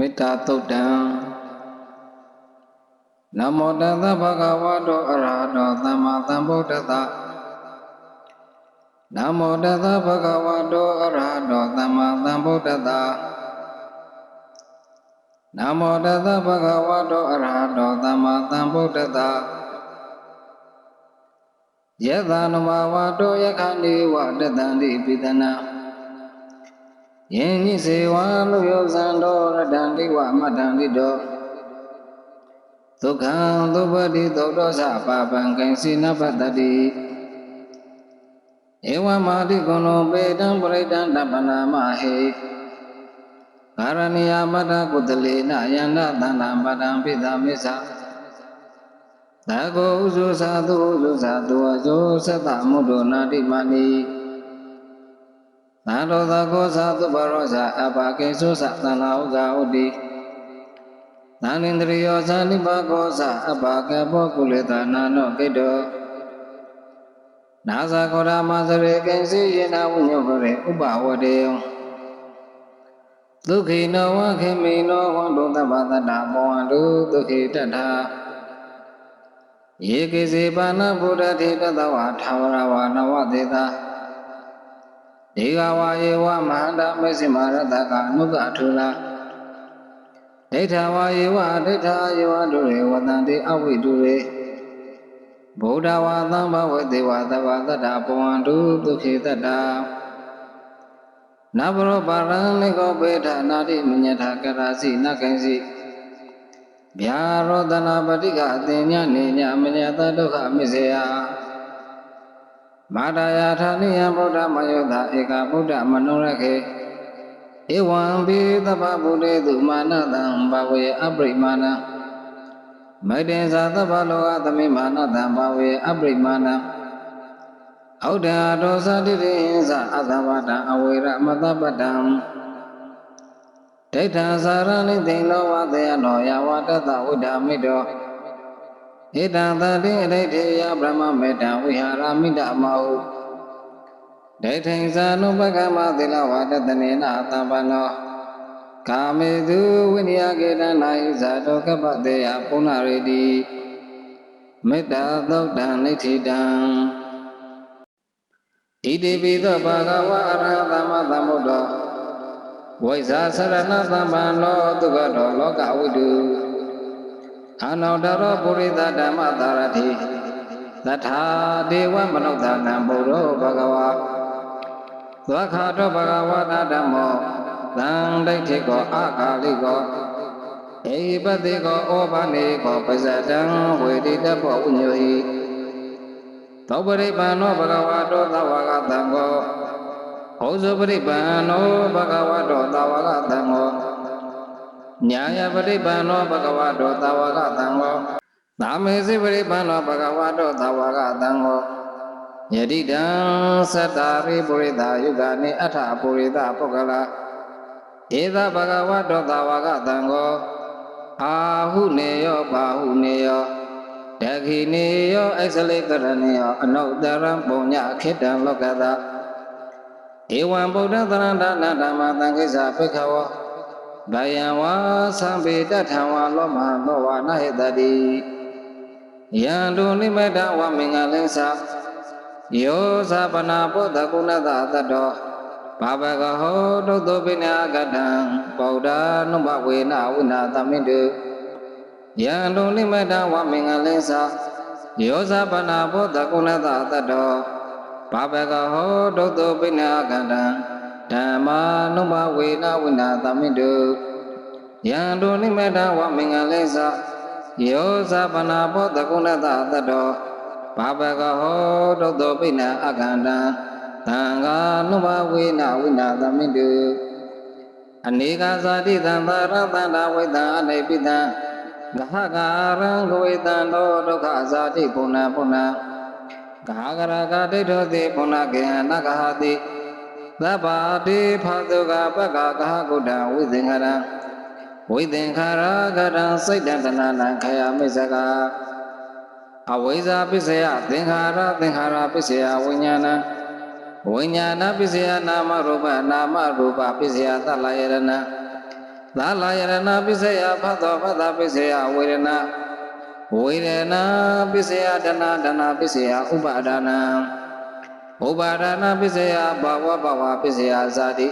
မေတ္တာသုတ်တံနမောတသဗ္ဗဂဝတောအရဟတောသမ္မာသမ္ဗုဒ္ဓတ္တနမောတသဗ္ဗဂဝတောအရဟတောသမ္မာသမ္ဗုဒ္ဓတ္တနမောတသဗ္ဗဂဝတောအရဟတောသမ္မာသမ္ဗုဒ္ဓတ္တယေသနမဝတောယခန္ဒီဝတတံတိပိတနာ ယင်းညိစေဝါလူယောဇံတော်ရတံတိဝမတ္တံတိတောဒုက္ခံသုပတိသုတ်တော်စပါပံကိဉ္စီနပတ္တိဧဝမာတိကုဏောပေတံပရိတံတပ္ပနာမဟေကာရဏီယမတ္တကုတလေနယန္တသန္တံပတံပိသမစ္ဆာသာကိုဥဇုသာသူဥဇုသာသူအဇုသတ္တမုဒ္ဒနာတိမ ဏိသာရောသကောသာသူဘရောဇာအပကေသုသသန္နာဥဇာဥတိသန္နိန္ဒရိယောဇာနိပါကောဇာအပကေဘောကုလေသနာနောကိတောနာဇာကောရမသရေကိဉ္စီယေနဝိညောပရေဥပဝတေယဒုက္ခိနောဝခေမိနောဟောတုသဗ္ဗတတ္တဘောဝန္တုဒုက္ခိတတ္ထာယေကိစေပါဏဗုဒ္ဓထေတသဝထာဝရဝနဝသေသာ ဒေဂဝါယေဝမဟာန္တမေစိမာရတကအနုကထုလာဒိဋ္ဌဝါယေဝဒိဋ္ဌာယေဝဒုရေဝတံတိအဝိတုရေဗုဒ္ဓဝါသံဘဝေသေဝသဗ္ဗတတ္တပဝန္တုဒုခေတတ္တာနဘရောပါရံနိကောပေထနာတိမညထကရာစီနကိဉ္စီဗျာရောတနာပတိကအသင်ညနေညမညတဒုက္ခမစ္ဆေယ မာတာယာထာနိယဗုဒ္ဓမယုဒဧကဗုဒ္ဓမနောရခေဧဝံပိသဗ္ဗဗုဒ္ဓေသူမာနတံဘဝေအပရိမာဏမတေဇာသဗ္ဗလောကသမိမာနတံဘဝေအပရိမာဏဩဒ္ဓတောသတိရိဟိသအသဗ္ဗတံအဝေရမတပတံဒိဋ္ဌာသာရဏိသိလောဝသေယနောယဝတတဝိဒာမိတော ဣတံတတိအဋိဋ္ဌေယဗြဟ္မမေတ္တဝိဟာရမိတမဟုဒိဋ္ဌိဇာနုပကမသီလဝတတနေနသဗ္ဗနောကာမေသူဝိနည်းကေတနာဟိဇာတောကပ္ပတေယပုဏ္ဏရေတိမေတ္တာသုတ်တံနိဋ္ဌိတံဣတိပိသောဘာဂဝအရဟတမသမ္ဗုဒ္ဓောဝိဇာသရဏသမ္ပန္နောဒုက္ခတောလောကဝိတု အာနောတရောပုရိသဓမ္မသာရတိသထာဒေဝမနုဿာနံဘုရောဘဂဝါသဝခါတောဘဂဝါဓမ္မောသံဒိဋ္ဌိကောအာကာလိကောဧပတိကောဩဘာနေကောပဇတံဝေတိတဘောဝိညောဟိသောပရိပန္နောဘဂဝါတောသဝကတံကောဩဇပရိပန္နောဘဂဝါတောသဝကတံကော ညာယပရိပန္နောဘဂဝါတောသဝကတံကောသာမေစိပရိပန္နောဘဂဝါတောသဝကတံကောယတိတံသတ္တာရိပုရိသယုဂာနိအထပုရိသပုဂ္ဂလာဧသဘဂဝတောသဝကတံကောအာဟုနေယောဘာဟုနေယောဒခိနေယောအိစလိကရဏေယောအနုတရံပုံညခိတံလောကတာဧဝံဗုဒ္ဓသရဏဒါနဓမ္မသံဃိစ္ဆာပိခဝ ဗယံဝါသံပေတထံဝါလောမဟသောဝါနဟေတတိယံတုနိမတဝမင်္ဂလင်းစာယောဇာပနာပုဒ္ဒကုဏတသတ္တောဘာဘဂဟောတုတ်တုပိနာကတံဗုဒ္ဓနုဘဝေနဝိနာသမိတုယံတုနိမတဝမင်္ဂလင်းစာယောဇာပနာပုဒ္ဒကုဏတသတ္တောဘာဘကဟောဒုတ်တုပိနာကတံ ဓမ္မာနုဘဝေနဝိနာသမိတုယံတုနိမတဝမင်္ဂလင်းစာယောဇာပနာပုဒ္ဒကုဏတသတ္တောဘာဘကဟောဒုတ်တောပိနာအကန္တံသံဃာနုဘဝေနဝိနာသမိတုအနေကဇာတိသံသာရတန္တာဝိတံအနေပိတံဂဟကာရံဂဝေတံတောဒုက္ခဇာတိပုဏ္ဏပုဏ္ဏဂဟကရကဒိဋ္ဌောတိပုဏ္ဏကေနဂဟတိ သဗ္ဗတိဖသုကပက္ခဂဟကုတ္တဝိသင်္ခရံဝိသင်္ခာရကတံစိတ်တန္တနာနံခယမိစ္ဆကအဝိဇ္ဇာပစ္စယသင်္ခါရသင်္ခါရပစ္စယဝိညာဏဝိညာဏပစ္စယနာမရူပနာမရူပပစ္စယသလယရဏသာလာယရဏပစ္စယဖတ်သောဖတ်တာပစ္စယဝေဒနာဝေဒနာပစ္စယတဏတဏပစ္စယဥပါဒနာ ဥပါဒနာပစ္စယဘာဝဘဝပစ္စယဇာတိ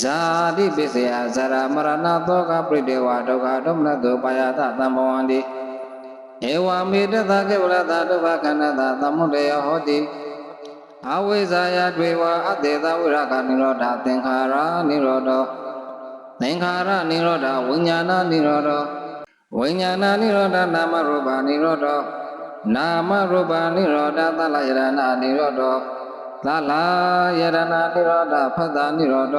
ဇာတိပစ္စယဇာရမရဏသောကပရိဒေဝဒုက္ခဒုမနတောပါယတသံဘောဝန္တိဧဝမေတ္တကေဝလတဒုက္ခခန္ဓာသမုဒယဟောတိအဝိဇ္ဇာယတွေဝအတေသဝိရကနိရောဓသင်္ခါရနိရောဓသင်္ခါရနိရောဓဝိညာဏနိရောဓဝိညာဏနိရောဓနာမရူပနိရောဓ နာမရူပနိရောဓသလယရဏနိရောဓသလယရဏနိရောဓဖသနိရောဓ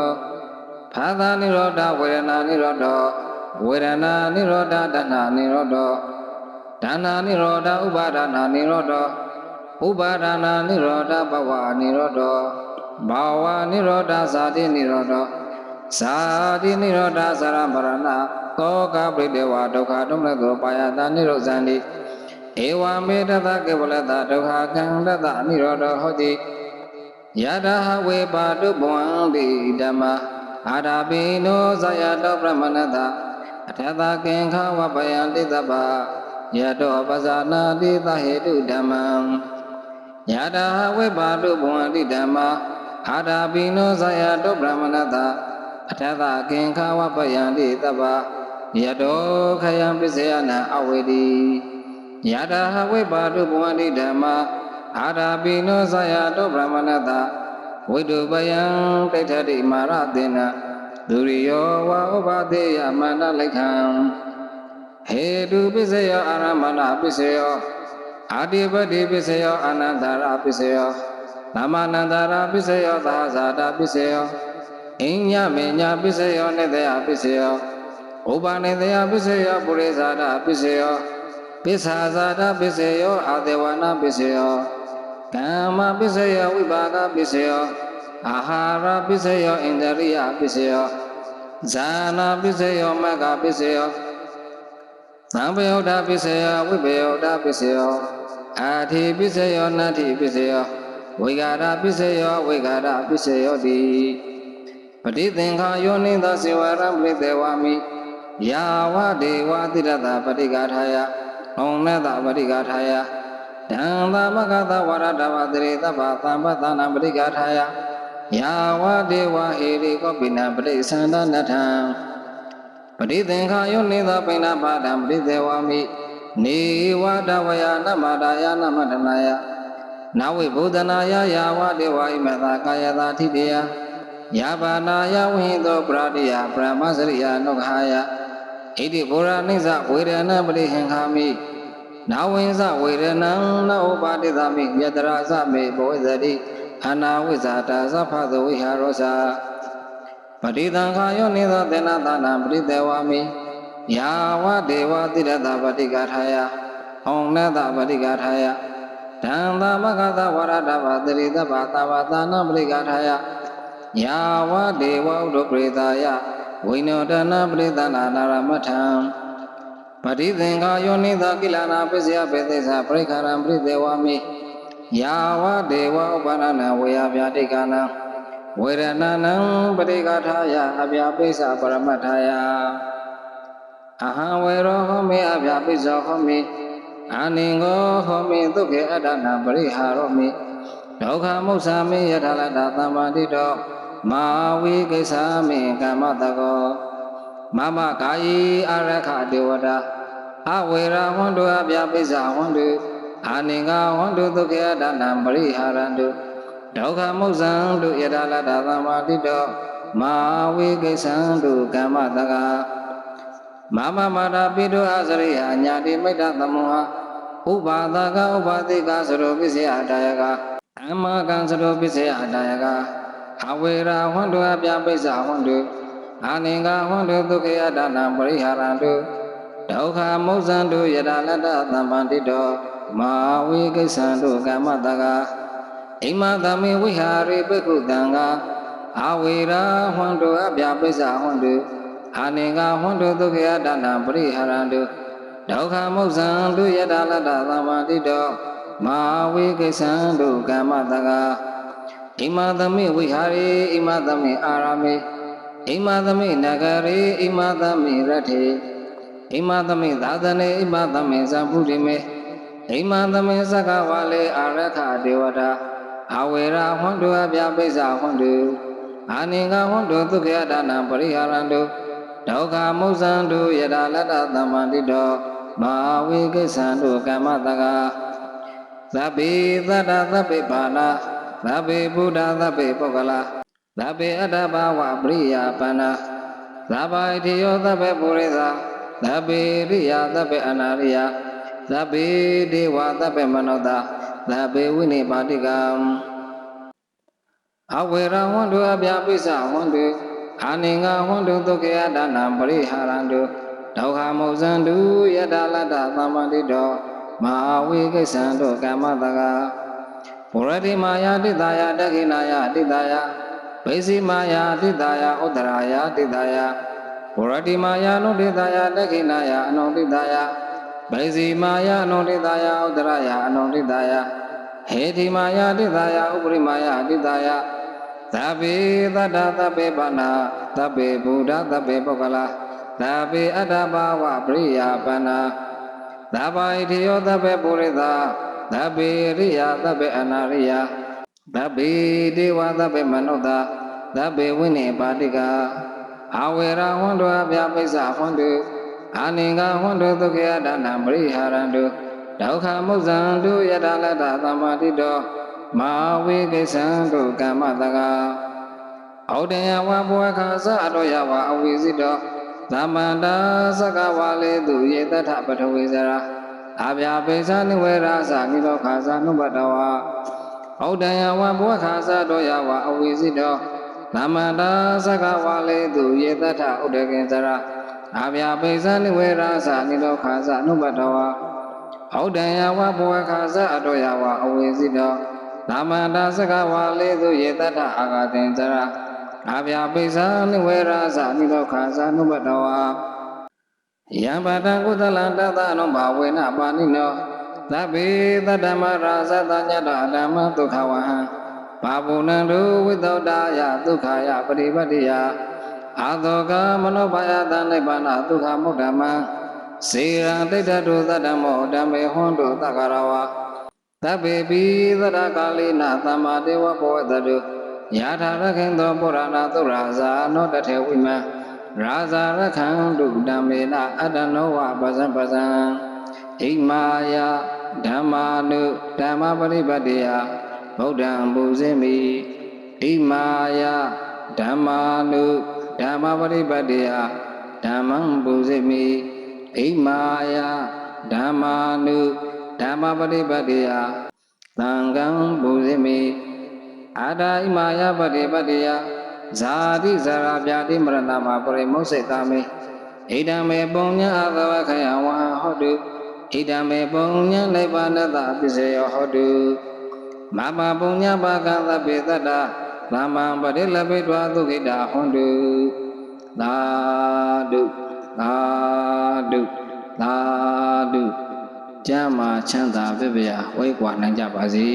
ဖသနိရောဓဝေဒနာနိရောဓဝေဒနာနိရောဓတဏနိရောဓဒါနာနိရောဓဥပါဒနာနိရောဓဥပါဒနာနိရောဓဘဝနိရောဓဘာဝနိရောဓဇာတိနိရောဓဇာတိနိရောဓသရမရဏသောကပရိဒေဝဒုက္ခဒုမနတောပါယတာနိရောဇန္တိ ဧဝမေတ္တကေဝလတဒုက္ခကံတတနိရောဓဟောတိယတဟဝေပါတုဘဝံတိဓမ္မအာရပိနောဇယတောပရမဏတအထသကင်္ခဝပယံတိတပ္ပယတောပဇာနာတိသဟေတုဓမ္မံယတဟဝေပါတုဘဝံတိဓမ္မအာရပိနောဇယတောပရမဏတအထသကင်္ခဝပယံတိတပ္ပယတောခယံပစ္စယနာအဝေတိ ယတဟဝေပါတုဘဝန္တိဓမ္မာအာရာပိနောဇယတောဗြဟ္မဏတဝိတုပယံတိဋ္ဌတိမာရတေနဒုရိယောဝါဥပသေယမန္တလိခံဟေတုပစ္စယောအာရမဏပစ္စယောအာတိပတိပစ္စယောအာနန္တရာပစ္စယောသမနန္တရာပစ္စယောသာဇာတာပစ္စယောအညမေညာပစ္စယောနေတယပစ္စယောဥပနေတယပစ္စယောပုရိသတာပစ္စယော ပစ္ဆာဇာတာပစ္စယောအာဒေဝနာပစ္စယောကမ္မပစ္စယောဝိပါကပစ္စယောအာဟာရပစ္စယောဣန္ဒရိယပစ္စယောဇာနာပစ္စယောမဂ္ဂပစ္စယောသံဘယောဒပစ္စယောဝိဘယောဒပစ္စယောအာတိပစ္စယောနတ္တိပစ္စယောဝိဂါရပစ္စယောဝိဂါရပစ္စယောတိပဋိသင်္ခာယောနိသစေဝရံပရိသေဝမိယာဝဒေဝတိရတပဋိကာထာယ ဩနတပဋိကာထာယတံသမဂတဝရတဝတရေတဗ္ဗသမ္ပသနာပဋိကာထာယယာဝဒေဝဟေရိကောပိနပဋိသန္ဒနထံပဋိသင်္ခာယောနိသပိဏပါဒံပဋိသေဝမိနေဝတဝယနမတာယနမတနာယနဝိဘုဒနာယယာဝဒေဝဣမတာကာယတာထိတေယယာဘာနာယဝိဟိသောပရတိယပရမစရိယနုခာယ ဣတိဘောရနိစ္စဝေဒနာပရိဟင်္ခာမိနာဝိဇဝေဒနံနောပါတိသမိယတရာသမေဘောဇတိအနာဝိဇာတာသဖသဝိဟာရောစာပတိသံခာယောနိသောတေနသနာပရိသေဝမိယာဝဒေဝတိရတပတိကာထာယဩနတပတိကာထာယဒံသမဂတဝရတဗတရိတဗသဗသာနပရိကာထာယယာဝဒေဝဥဒ္ဓပရိသာယ ဝိနောတနာပရိသနာနာရမထံပတိသင်္ခာယောနိသကိလနာပစ္စယပေသိသပရိခာရံပရိသေဝမိယာဝဒေဝဥပါဒနာဝေယဗျာတိကနာဝေရဏနံပရိကာထာယအဗျာပိစ္ဆပရမတ္ထာယအဟံဝေရောဟောမိအဗျာပိစ္ဆဟောမိအာနိငောဟောမိဒုက္ခေအတ္တနာပရိဟာရောမိဒုက္ခမုစ္ဆာမိယထာလတ္တသမ္မာတိတော မာဝိကိစ္ဆာမိကမ္မတကောမမကာယီအရခဒေဝတာအဝေရာဟွန်တုအပြပိစ္ဆာဟွန်တုအာနိငါဟွန်တုဒုက္ခဒါနံပရိဟာရန္တုဒုက္ခမုစ္ဆံတုယတလတ္တသမ္မာတိတောမာဝိကိစ္ဆံတုကမ္မတကမမမာတာပိတုအစရိယညာတိမိတ္တသမောဟဥပါဒကဥပါတိကသရောပိစေအတာယကအမကံသရောပိစေအတာယက အဝေရာဟွန်တုအပြပိစ္ဆာဟွန်တုအာနိငါဟွန်တုဒုက္ခယဒါနံပရိဟာရန္တုဒုက္ခမုစ္ဆံတုယတလတ္တသမ္ပန္တိတောမာဝိကိစ္ဆံတုကမ္မတကအိမသမေဝိဟာရိပိကုတံကအဝေရာဟွန်တုအပြပိစ္ဆာဟွန်တုအာနိငါဟွန်တုဒုက္ခယဒါနံပရိဟာရန္တုဒုက္ခမုစ္ဆံတုယတလတ္တသမ္ပန္တိတောမာဝိကိစ္ဆံတုကမ္မတက ဣမသမိဝိဟာရိဣမသမိအာရမေအိမသမိနဂရေအိမသမိရထေအိမသမိသာသနေအိမသမိသံဖုရိမေအိမသမိသက္ကဝါလေအာရခဒေဝတာအဝေရာဟွန်တုအပြပိစ္ဆဟွန်တုအာနိင္ဂဟွန်တုဒုက္ခယဒါနပရိဟာရန္တုဒုက္ခမုဇ္ဇန္တုယတာလတ္တသမ္မန္တိတောမာဝိကိစ္ဆန္တုကမ္မတကသဗ္ဗေသတ္တသဗ္ဗေဘာနာ သဗ္ဗေဗုဒ္ဓသဗ္ဗေပုဂ္ဂလာသဗ္ဗေအတ္တဘာဝပရိယာပန္နာသဗ္ဗိတိယောသဗ္ဗေပုရိသသဗ္ဗေရိယသဗ္ဗေအနာရိယသဗ္ဗေဒေဝသဗ္ဗေမနောတသဗ္ဗေဝိနိပါတိကံအဝေရဝန္တုအပြပိစ္ဆဝန္တုအာနိင္ဂဝန္တုဒုက္ခယဒါနံပရိဟာရန္တုဒုက္ခမုဇ္ဇန္တုယတလတ္တသမ္မတိတောမဟာဝိကိစ္ဆန္တုကမ္မတက ဘုရတိမာယာတိတာယတခိနာယတိတာယဘိစီမာယာတိတာယဥဒ္ဒရာယတိတာယဘုရတိမာယာနုတိတာယတခိနာယအနုတိတာယဘိစီမာယာအနုတိတာယဥဒ္ဒရာယအနုတိတာယဟေတိမာယာတိတာယဥပရိမာယာတိတာယသဗ္ဗေသတ္တသဗ္ဗေပါဏာသဗ္ဗေဗုဒ္ဓသဗ္ဗေပုဂ္ဂလာသဗ္ဗေအတ္တဘာဝပရိယာပန္နာသဗ္ဗိထေယောသဗ္ဗေပုရိသ သဗ္ဗေရိယသဗ္ဗေအနာရိယသဗ္ဗေဒေဝသဗ္ဗေမနုဿာသဗ္ဗေဝိနေပါတိကာအဝေရဟွန်တုအပြပိစ္ဆဟွန်တုအာနိင္ဂဟွန်တုဒုက္ခယဒါနံပရိဟာရန္တုဒုက္ခမုဇ္ဇန္တုယတလတ္တသမ္မာတိတောမာဝိကိစ္ဆန္တုကမ္မတကာဩဒယဝဘောခာသအတောယဝအဝိဇိတောသမန္တာသကဝါလေသူယေတထပထဝေဇရာ အာဗျာပိသနိဝေရာသနိလောခာသနုပတဝါဩဒယဝဘောခာသတောယဝအဝိဇိတောသမန္တာသကဝါလေသူယေတထဥဒကေဇရာအာဗျာပိသနိဝေရာသနိလောခာသနုပတဝါဩဒယဝဘောခာသအတောယဝအဝိဇိတောသမန္တာသကဝါလေသူယေတထအာဂတေဇရာအာဗျာပိသနိဝေရာသနိလောခာသနုပတဝါ ယံပါတံကုသလံတသနောဘာဝေနပါဏိနောသဗ္ဗေတတ္တမရာဇတညတဓမ္မဒုက္ခဝဟံဘာဝုဏံတုဝိသောတာယဒုက္ခယပရိပတ္တိယအာသောကမနောဘာယတနိဗ္ဗာနဒုက္ခမုဒ္ဓမံစေရံတိဋ္ဌတုသတ္တမောဓမ္မေဟွန်တုသက္ကရဝါသဗ္ဗေပိသရကာလိနသမ္မာတေဝဘောတတုယာထာရခင်သောပုရဏသုရာဇာနောတထေဝိမံ ရာဇာရခံတုဓမ္မေနအတ္တနောဝပဇံပဇံဣမာယဓမ္မာနုဓမ္မပရိပတ္တိယဗုဒ္ဓံပူဇိမိဣမာယဓမ္မာနုဓမ္မပရိပတ္တိယဓမ္မံပူဇိမိဣမာယဓမ္မာနုဓမ္မပရိပတ္တိယသံဃံပူဇိမိအာဒာဣမာယပတိပတ္တိယ ဇာတိဇရာပြာတိမရဏမပရိမုစိတ်တာမေဣဒံမေပုံညအသဝခယဝဟဟောတုဣဒံမေပုံညနိဗ္ဗာနတပစ္စယောဟောတုမမပုံညပါကသဗ္ဗေတတ္တသမ္မံပရိလပိတွာသုခိတာဟွန်တုသာဓုသာဓုသာဓုကျမ်းမာချမ်းသာပြပြဝိကွာနိုင်ကြပါစေ